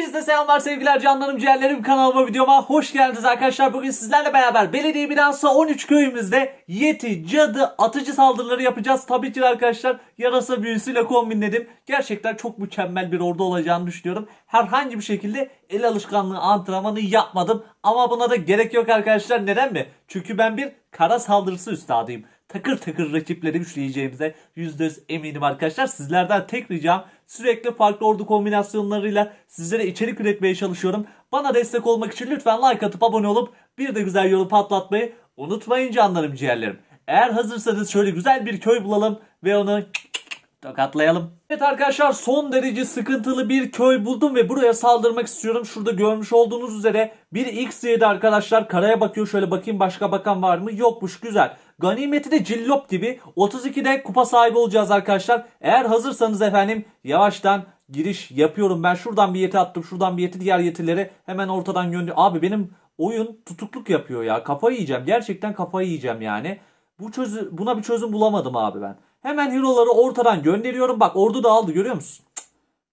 Hepinize selamlar sevgiler canlarım ciğerlerim kanalıma videoma hoş geldiniz arkadaşlar. Bugün sizlerle beraber belediye binası 13 köyümüzde yeti, cadı, atıcı saldırıları yapacağız. Tabii ki arkadaşlar yarasa büyüsüyle kombinledim. Gerçekten çok mükemmel bir ordu olacağını düşünüyorum. Herhangi bir şekilde el alışkanlığı antrenmanı yapmadım. Ama buna da gerek yok arkadaşlar. Neden mi? Çünkü ben bir kara saldırısı üstadıyım. Takır takır rakipleri güçleyeceğimize %100 eminim arkadaşlar. Sizlerden tek ricam sürekli farklı ordu kombinasyonlarıyla sizlere içerik üretmeye çalışıyorum. Bana destek olmak için lütfen like atıp abone olup bir de güzel yorum patlatmayı unutmayın canlarım ciğerlerim. Eğer hazırsanız şöyle güzel bir köy bulalım ve onu tokatlayalım. Evet arkadaşlar son derece sıkıntılı bir köy buldum ve buraya saldırmak istiyorum. Şurada görmüş olduğunuz üzere bir X7 arkadaşlar karaya bakıyor. Şöyle bakayım başka bakan var mı? Yokmuş güzel. Ganimeti de cillop gibi 32'de kupa sahibi olacağız arkadaşlar. Eğer hazırsanız efendim yavaştan giriş yapıyorum. Ben şuradan bir yeti attım. Şuradan bir yeti diğer yetileri hemen ortadan gönder. Abi benim oyun tutukluk yapıyor ya. Kafayı yiyeceğim. Gerçekten kafayı yiyeceğim yani. Bu çözü buna bir çözüm bulamadım abi ben. Hemen hero'ları ortadan gönderiyorum. Bak ordu da aldı görüyor musun?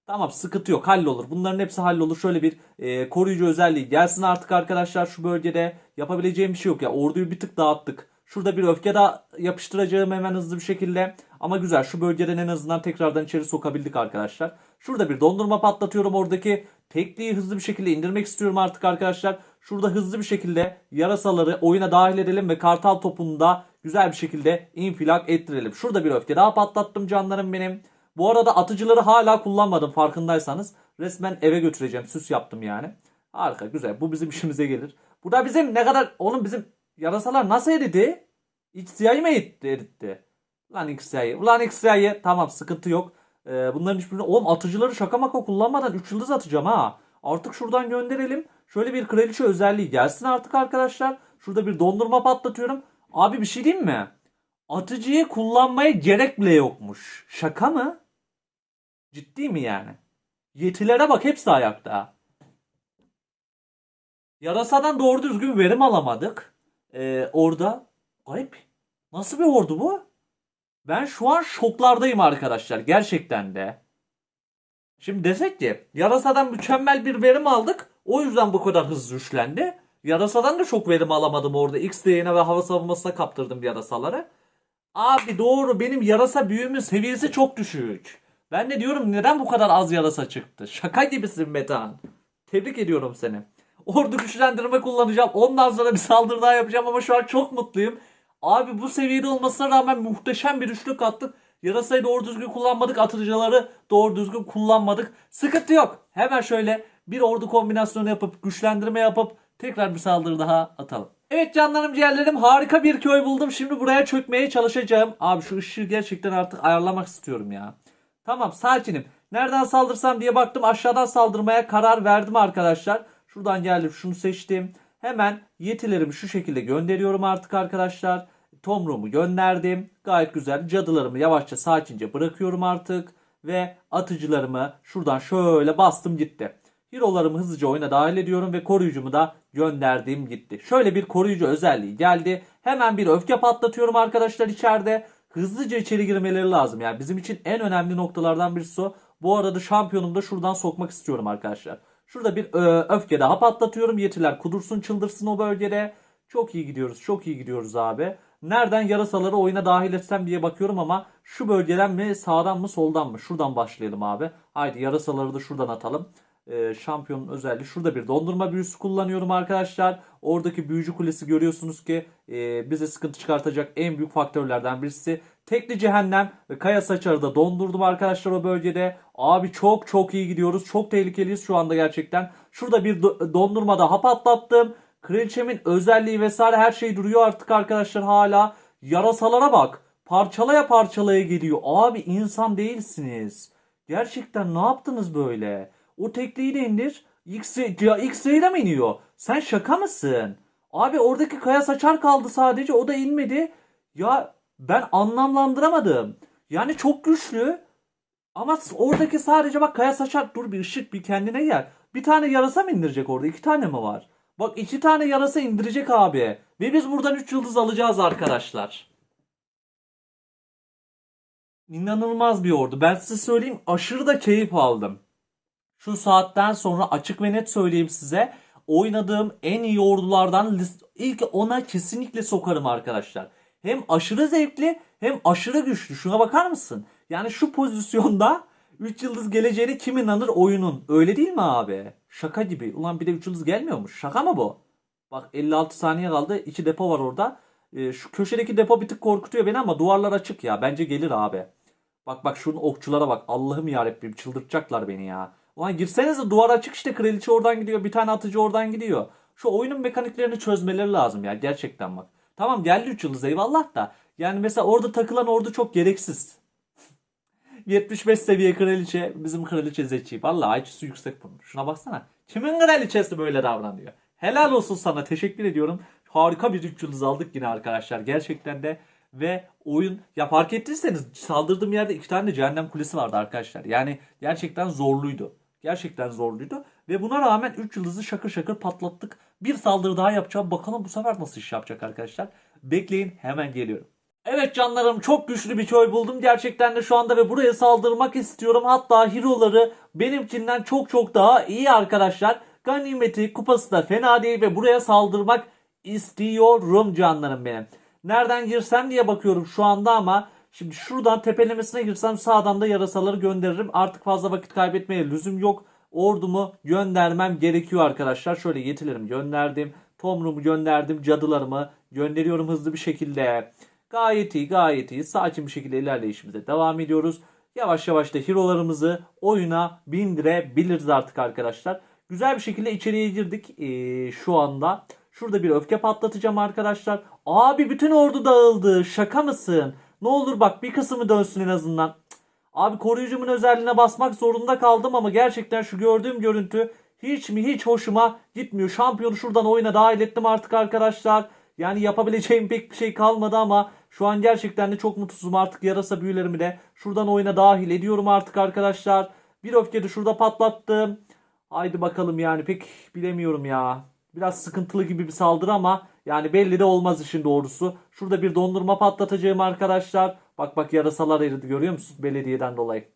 Tamam sıkıntı yok hallolur. Bunların hepsi hallolur. Şöyle bir e, koruyucu özelliği gelsin artık arkadaşlar şu bölgede. Yapabileceğim bir şey yok ya. Orduyu bir tık dağıttık. Şurada bir öfke daha yapıştıracağım hemen hızlı bir şekilde. Ama güzel şu bölgeden en azından tekrardan içeri sokabildik arkadaşlar. Şurada bir dondurma patlatıyorum oradaki tekliği hızlı bir şekilde indirmek istiyorum artık arkadaşlar. Şurada hızlı bir şekilde yarasaları oyuna dahil edelim ve kartal topunu da güzel bir şekilde infilak ettirelim. Şurada bir öfke daha patlattım canlarım benim. Bu arada atıcıları hala kullanmadım farkındaysanız. Resmen eve götüreceğim. Süs yaptım yani. Harika güzel. Bu bizim işimize gelir. Burada bizim ne kadar... Oğlum bizim yarasalar nasıl eridi? XCI'yi mi eritti? Lan XCI'yi. Ulan XCI'yi. Tamam sıkıntı yok. Ee, bunların hiçbirini... Oğlum atıcıları şaka maka kullanmadan 3 yıldız atacağım ha. Artık şuradan gönderelim. Şöyle bir kraliçe özelliği gelsin artık arkadaşlar. Şurada bir dondurma patlatıyorum. Abi bir şey diyeyim mi? Atıcıyı kullanmaya gerek bile yokmuş. Şaka mı? Ciddi mi yani? Yetilere bak hepsi ayakta. Yarasadan doğru düzgün verim alamadık. Ee, orada garip. Nasıl bir ordu bu? Ben şu an şoklardayım arkadaşlar. Gerçekten de. Şimdi desek ki yarasadan mükemmel bir verim aldık. O yüzden bu kadar hızlı güçlendi. Yarasadan da çok verim alamadım orada. X değerine ve hava savunmasına kaptırdım yarasaları. Abi doğru benim yarasa büyümün seviyesi çok düşük. Ben de diyorum neden bu kadar az yarasa çıktı? Şaka gibisin Metehan. Tebrik ediyorum seni. Ordu güçlendirme kullanacağım. Ondan sonra bir saldırı daha yapacağım ama şu an çok mutluyum. Abi bu seviyede olmasına rağmen muhteşem bir üçlük attık. Yarasayı doğru düzgün kullanmadık. Atıcıları doğru düzgün kullanmadık. Sıkıntı yok. Hemen şöyle bir ordu kombinasyonu yapıp güçlendirme yapıp tekrar bir saldırı daha atalım. Evet canlarım ciğerlerim harika bir köy buldum. Şimdi buraya çökmeye çalışacağım. Abi şu ışığı gerçekten artık ayarlamak istiyorum ya. Tamam sakinim. Nereden saldırsam diye baktım aşağıdan saldırmaya karar verdim arkadaşlar. Şuradan geldim şunu seçtim. Hemen yetilerimi şu şekilde gönderiyorum artık arkadaşlar. Tomruğumu gönderdim. Gayet güzel. Cadılarımı yavaşça sakince bırakıyorum artık. Ve atıcılarımı şuradan şöyle bastım gitti. Hero'larımı hızlıca oyuna dahil ediyorum ve koruyucumu da gönderdim gitti. Şöyle bir koruyucu özelliği geldi. Hemen bir öfke patlatıyorum arkadaşlar içeride. Hızlıca içeri girmeleri lazım. Yani bizim için en önemli noktalardan birisi o. Bu arada şampiyonumu da şuradan sokmak istiyorum arkadaşlar. Şurada bir ö, öfke daha patlatıyorum. Yetiler kudursun çıldırsın o bölgede. Çok iyi gidiyoruz. Çok iyi gidiyoruz abi. Nereden yarasaları oyuna dahil etsem diye bakıyorum ama şu bölgeden mi sağdan mı soldan mı? Şuradan başlayalım abi. Haydi yarasaları da şuradan atalım. Ee, şampiyonun özelliği. Şurada bir dondurma büyüsü kullanıyorum arkadaşlar. Oradaki büyücü kulesi görüyorsunuz ki e, bize sıkıntı çıkartacak en büyük faktörlerden birisi. Tekli cehennem ve kaya saçarı da dondurdum arkadaşlar o bölgede. Abi çok çok iyi gidiyoruz. Çok tehlikeliyiz şu anda gerçekten. Şurada bir do- dondurma daha patlattım. Kraliçemin özelliği vesaire her şey duruyor artık arkadaşlar hala. Yarasalara bak. Parçalaya parçalaya geliyor. Abi insan değilsiniz. Gerçekten ne yaptınız böyle? O tekliği de indir. X, ya X-Ray'de mi iniyor? Sen şaka mısın? Abi oradaki kaya saçar kaldı sadece. O da inmedi. Ya ben anlamlandıramadım. Yani çok güçlü. Ama oradaki sadece bak kaya saçar. Dur bir ışık bir kendine gel. Bir tane yarasa mı indirecek orada? İki tane mi var? Bak iki tane yarasa indirecek abi. Ve biz buradan 3 yıldız alacağız arkadaşlar. İnanılmaz bir ordu. Ben size söyleyeyim aşırı da keyif aldım. şu saatten sonra açık ve net söyleyeyim size oynadığım en iyi ordulardan ilk ona kesinlikle sokarım arkadaşlar. Hem aşırı zevkli hem aşırı güçlü. Şuna bakar mısın? Yani şu pozisyonda 3 yıldız geleceğine kim inanır oyunun. Öyle değil mi abi? Şaka gibi. Ulan bir de 3 yıldız gelmiyormuş. Şaka mı bu? Bak 56 saniye kaldı. 2 depo var orada. Ee, şu köşedeki depo bir tık korkutuyor beni ama duvarlar açık ya. Bence gelir abi. Bak bak şunun okçulara bak. Allah'ım yarabbim çıldırtacaklar beni ya. Ulan girsenize duvar açık işte kraliçe oradan gidiyor. Bir tane atıcı oradan gidiyor. Şu oyunun mekaniklerini çözmeleri lazım ya gerçekten bak. Tamam geldi 3 yıldız eyvallah da. Yani mesela orada takılan ordu çok gereksiz. 75 seviye kraliçe bizim kraliçe Zeki. Vallahi IQ'su yüksek bunun. Şuna baksana. Kimin kraliçesi böyle davranıyor? Helal olsun sana. Teşekkür ediyorum. Harika bir 3 yıldız aldık yine arkadaşlar. Gerçekten de ve oyun ya fark ettiyseniz saldırdığım yerde iki tane de cehennem kulesi vardı arkadaşlar. Yani gerçekten zorluydu. Gerçekten zorluydu. Ve buna rağmen 3 yıldızı şakır şakır patlattık. Bir saldırı daha yapacağım. Bakalım bu sefer nasıl iş yapacak arkadaşlar. Bekleyin hemen geliyorum. Evet canlarım çok güçlü bir köy buldum gerçekten de şu anda ve buraya saldırmak istiyorum. Hatta hero'ları benimkinden çok çok daha iyi arkadaşlar. Ganimeti kupası da fena değil ve buraya saldırmak istiyorum canlarım benim. Nereden girsem diye bakıyorum şu anda ama şimdi şuradan tepelemesine girsem sağdan da yarasaları gönderirim. Artık fazla vakit kaybetmeye lüzum yok. Ordumu göndermem gerekiyor arkadaşlar. Şöyle yetilerimi gönderdim. Tomrumu gönderdim. Cadılarımı gönderiyorum hızlı bir şekilde. Gayet iyi gayet iyi. Sakin bir şekilde ilerleyişimize devam ediyoruz. Yavaş yavaş da hero'larımızı oyuna bindirebiliriz artık arkadaşlar. Güzel bir şekilde içeriye girdik ee, şu anda. Şurada bir öfke patlatacağım arkadaşlar. Abi bütün ordu dağıldı. Şaka mısın? Ne olur bak bir kısmı dönsün en azından. Abi koruyucumun özelliğine basmak zorunda kaldım ama gerçekten şu gördüğüm görüntü hiç mi hiç hoşuma gitmiyor. Şampiyonu şuradan oyuna dahil ettim artık arkadaşlar. Yani yapabileceğim pek bir şey kalmadı ama şu an gerçekten de çok mutsuzum artık yarasa büyülerimi de şuradan oyuna dahil ediyorum artık arkadaşlar. Bir öfke de şurada patlattım. Haydi bakalım yani pek bilemiyorum ya. Biraz sıkıntılı gibi bir saldırı ama yani belli de olmaz işin doğrusu. Şurada bir dondurma patlatacağım arkadaşlar. Bak bak yarasalar eridi görüyor musun belediyeden dolayı.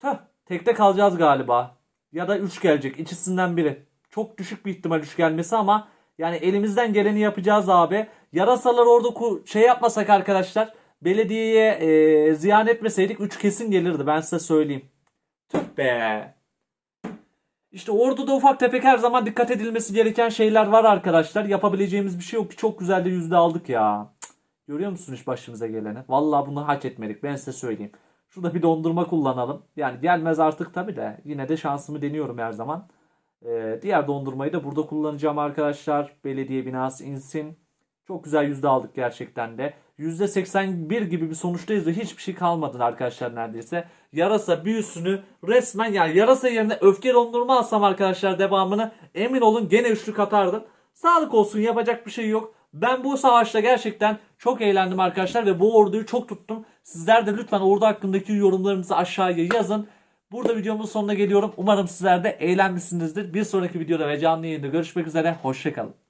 Tüh, tekte kalacağız galiba. Ya da 3 gelecek ikisinden biri. Çok düşük bir ihtimal 3 gelmesi ama yani elimizden geleni yapacağız abi. Yarasalar orada ku- şey yapmasak arkadaşlar. Belediyeye e, ziyan etmeseydik 3 kesin gelirdi ben size söyleyeyim. Tüh be. İşte orduda ufak tefek her zaman dikkat edilmesi gereken şeyler var arkadaşlar. Yapabileceğimiz bir şey yok ki çok güzel de yüzde aldık ya. Görüyor musun hiç başımıza geleni? Vallahi bunu hak etmedik ben size söyleyeyim. Şurada bir dondurma kullanalım. Yani gelmez artık tabi de yine de şansımı deniyorum her zaman. Ee, diğer dondurmayı da burada kullanacağım arkadaşlar. Belediye binası insin. Çok güzel yüzde aldık gerçekten de. Yüzde 81 gibi bir sonuçtayız ve hiçbir şey kalmadı arkadaşlar neredeyse. Yarasa büyüsünü resmen yani yarasa yerine öfke dondurma alsam arkadaşlar devamını emin olun gene üçlük atardım. Sağlık olsun yapacak bir şey yok. Ben bu savaşta gerçekten çok eğlendim arkadaşlar ve bu orduyu çok tuttum. Sizler de lütfen ordu hakkındaki yorumlarınızı aşağıya yazın. Burada videomun sonuna geliyorum. Umarım sizler de eğlenmişsinizdir. Bir sonraki videoda ve canlı yayında görüşmek üzere. Hoşçakalın.